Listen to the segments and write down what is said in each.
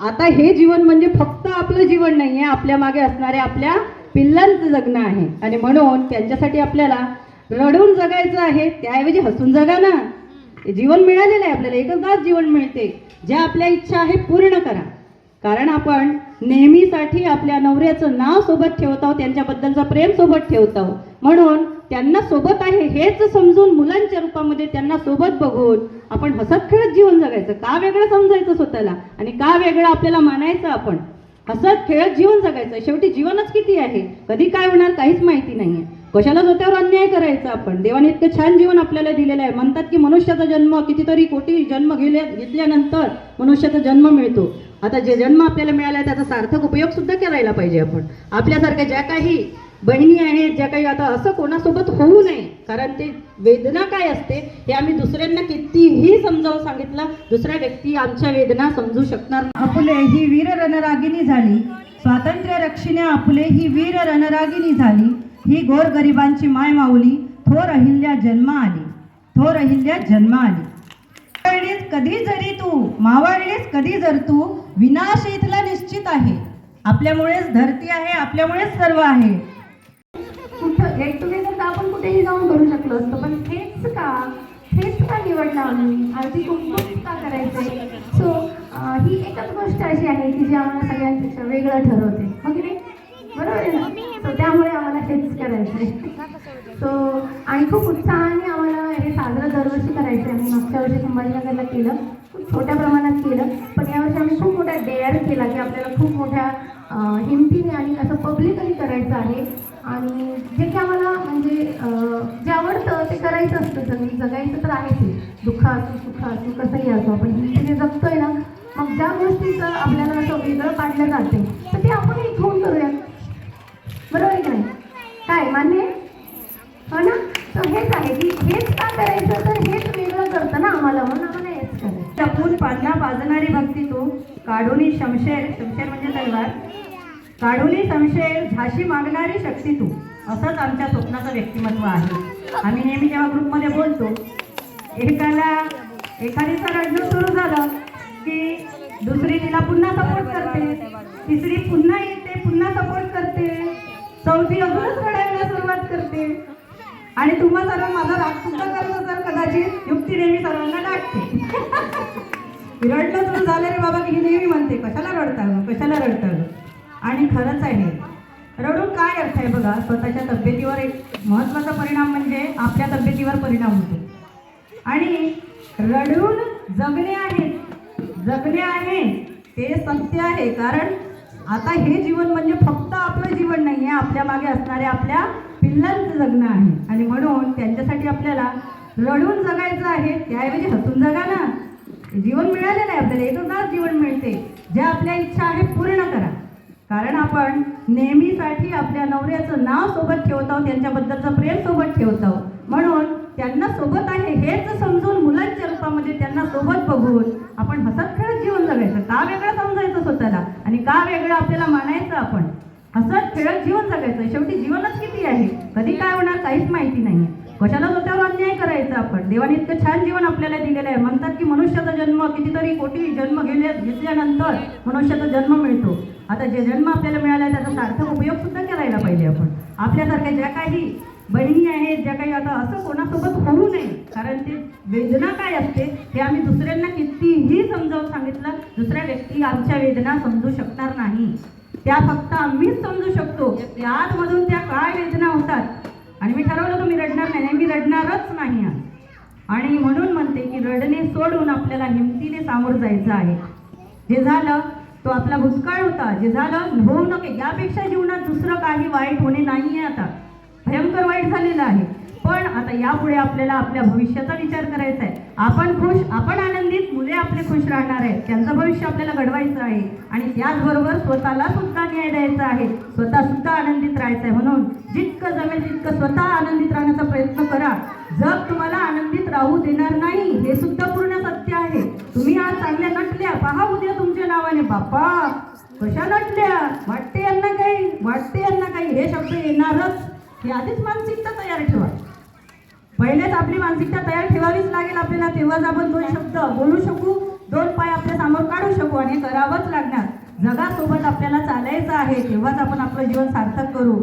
आता हे जीवन म्हणजे फक्त आपलं जीवन नाही आहे आपल्या मागे असणारे आपल्या पिल्लांचं जगणं आहे. आणि म्हणून त्यांच्यासाठी आपल्याला रडून जगायचं आहे त्याऐवजी हसून जगा ना. जीवन मिळालेलं आहे आपल्याला एकदाच जीवन मिळते. ज्या आपल्या इच्छा आहे पूर्ण करा. कारण आपण नेहमीसाठी आपल्या नवऱ्याचं नाव सोबत ठेवत आहोत त्यांच्याबद्दलचं प्रेम सोबत ठेवत आहोत. म्हणून त्यांना सोबत आहे हेच समजून मुलांच्या रूपामध्ये त्यांना सोबत बघून आपण हसत खेळत जीवन जगायचं. का वेगळं समजायचं स्वतःला? आणि का वेगळं आपल्याला मानायचं आपण? हसत खेळत जीवन जगायचं. शेवटी जीवनच किती आहे? कधी काय होणार काहीच माहिती नाहीये. कशाला स्वतःवर अन्याय करायचा आपण? देवाने इतकं छान जीवन आपल्याला दिलेलं आहे. म्हणतात की मनुष्याचा जन्म कितीतरी कोटी जन्म घेल्या घेतल्यानंतर मनुष्याचा जन्म मिळतो. आता जे जन्म आपल्याला मिळाला आहे त्याचा सार्थक उपयोग सुद्धा करायला पाहिजे आपण. आपल्यासारख्या ज्या काही बहिणी आहेत ज्या काही आता असं कोणासोबत होऊ नये कारण ते वेदना काय असते हे आम्ही दुसऱ्यांना कितीही समजावून सांगितलं दुसऱ्या व्यक्ती आमच्या वेदना समजू शकणार आपुले ही वीर रणरागिनी झाली. स्वातंत्र्य रक्षिणे आपुले ही वीर रणरागिनी झाली. ही गोर गरिबांची माय माऊली थोर अहिल्या जन्म आली. थोर अहिल्या जन्म आली. मावळलीस कधी जरी तू मावळलीस कधी जर तू विनाश इथला निश्चित आहे. आपल्यामुळेच धरती आहे आपल्यामुळेच सर्व आहे. गेट टुगेदर तर आपण कुठेही जाऊन करू शकलो असतो पण हेच का? हेच का निवडलं आम्ही? आरती कुंकुम का करायचंय सो ही एकच गोष्ट अशी आहे की जी आम्हाला सगळ्यांपेक्षा वेगळं ठरवते. हो मग नाही? बरोबर आहे ना? सो त्यामुळे आम्हाला हेच करायचंय. सो आणि खूप उत्साहाने आम्हाला हे साजरं दरवर्षी करायचं आहे आम्ही मागच्या वर्षी संभाजीनगरला केलं. खूप छोट्या प्रमाणात केलं. पण यावर्षी आम्ही खूप मोठा डेअर केला की आपल्याला खूप मोठ्या हिमतीने आणि असं पब्लिकली करायचं आहे. आणि जे की आम्हाला म्हणजे जे आवडतं ते करायचं असतं जग म्हणजे जगायचं तर आहेच. आहे. दुःख असू सुख असू कसंही असो. आपण जिथे जगतोय ना मग ज्या गोष्टीचं आपल्याला असं वेगळं काढलं जाते तर ते आपण घेऊन करूया बरोबर आहे नाही? काय मान्य आहे? हो ना? तर हेच आहे की हेच का करायचं? तर हेच वेगळं करतं ना आम्हाला. म्हणून आम्हाला हेच करायचं. जपून पाजना पाजणारी भक्ती तू काढून शमशेर शमशेर म्हणजे काढूनी संशय झाशी मागणारी शक्ती तू असंच आमच्या स्वप्नाचं व्यक्तिमत्व आहे आम्ही नेहमी जेव्हा ग्रुपमध्ये बोलतो एकाला एखादीचं रडणं सुरू झालं की दुसरी तिला पुन्हा सपोर्ट करते तिसरी पुन्हा येते पुन्हा सपोर्ट करते चौथी अजूनच रडायला सुरुवात करते आणि तुम्हा सर्व माझा राग सुद्धा करत असाल कदाचित युक्ती नेहमी सर्वांना डाटते रडलं सुरू झालं रे बाबा की नेहमी म्हणते कशाला रडता गं? कशाला रडता गं? आणि खरंच आहे रडून काय अर्थ आहे बघा स्वतःच्या तब्येतीवर एक महत्त्वाचा परिणाम म्हणजे आपल्या तब्येतीवर परिणाम होतो. आणि रडून जगणे आहे जगणे आहे ते सत्य आहे. कारण आता हे जीवन म्हणजे फक्त आपलं जीवन नाही आहे आपल्या मागे असणारे आपल्या पिल्लांचं जगणं आहे. आणि म्हणून त्यांच्यासाठी आपल्याला रडून जगायचं आहे त्याऐवजी हसून जगा ना. जीवन मिळालेलं आहे आपल्याला एकच जीवन मिळते. ज्या आपल्या इच्छा आहे पूर्ण करा. कारण आपण नेहमीसाठी आपल्या नवऱ्याचं नाव सोबत ठेवत आहोत त्यांच्याबद्दलचं प्रेम सोबत ठेवत आहोत. म्हणून त्यांना सोबत आहे हेच समजून मुलांच्या रूपामध्ये त्यांना सोबत बघून आपण हसत खेळत जीवन जगायचं. का वेगळं समजायचं स्वतःला? आणि का वेगळं आपल्याला मानायचं आपण? हसत खेळत जीवन जगायचं. शेवटी जीवनच किती आहे? कधी काय होणार काहीच माहिती नाही कशाला स्वतःवर अन्याय करायचा आपण? देवाने इतकं छान जीवन आपल्याला दिलेलं आहे. म्हणतात की मनुष्याचा जन्म कितीतरी कोटी जन्म गेले घेतल्यानंतर मनुष्याचा जन्म मिळतो. आता जे जन्म आपल्याला मिळाला आहे त्याचा सार्थक उपयोग सुद्धा करायला पाहिजे आपण. आपल्यासारख्या ज्या काही बहिणी आहेत ज्या काही आता असं कोणासोबत होऊ नये कारण ते वेदना काय असते हे आम्ही दुसऱ्यांना कितीही समजावून सांगितलं दुसऱ्या व्यक्ती आमच्या वेदना समजू शकणार नाही. त्या फक्त आम्हीच समजू शकतो की आतमधून त्या काय वेदना होतात. आणि मी ठरवलं होतं मी रडणार नाही नाही, मी रडणारच नाही आज. आणि म्हणून म्हणते की रडणे सोडून आपल्याला हिमतीने सामोरं जायचं आहे. जे झालं तो आपला भूतकाळ होता जे झालं होऊ नके यापेक्षा जीवनात दुसरं काही वाईट होणे नाही आहे आता. भयंकर वाईट झालेलं आहे. पण आता यापुढे आपल्याला आपल्या भविष्याचा विचार करायचा आहे आपण खुश आपण आनंदित मुले आपले खुश राहणार आहेत. त्यांचं भविष्य आपल्याला घडवायचं आहे. आणि त्याचबरोबर स्वतःला सुद्धा न्याय द्यायचा आहे. स्वतः सुद्धा आनंदित राहायचं आहे म्हणून जितकं जमेल तितकं स्वतः आनंदित राहण्याचा प्रयत्न करा. जग तुम्हाला आनंदित राहू देणार नाही हे सुद्धा पूर्ण सत्य आहे. तुम्ही आज चांगल्या नटल्या. पहा उद्या तुमच्या नावाने. बाप्पा कशा नटल्या? वाटते यांना काही वाटते यांना काही. हे शब्द येणारच. हे आधीच मानसिकता तयार ठेवा. पहिलेच आपली मानसिकता तयार ठेवावीच लागेल आपल्याला. तेव्हाच आपण दोन शब्द बोलू शकू. दोन पाय आपल्यासमोर काढू शकू आणि करावंच लागणार. जगासोबत आपल्याला चालायचं आहे. तेव्हाच आपण आपलं जीवन सार्थक करू.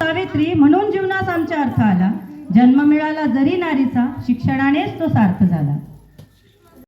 सावित्री म्हणून जीवनास आमचा अर्थ आला जन्म मिळाला जरी नारीचा शिक्षणानेच तो सार्थ झाला.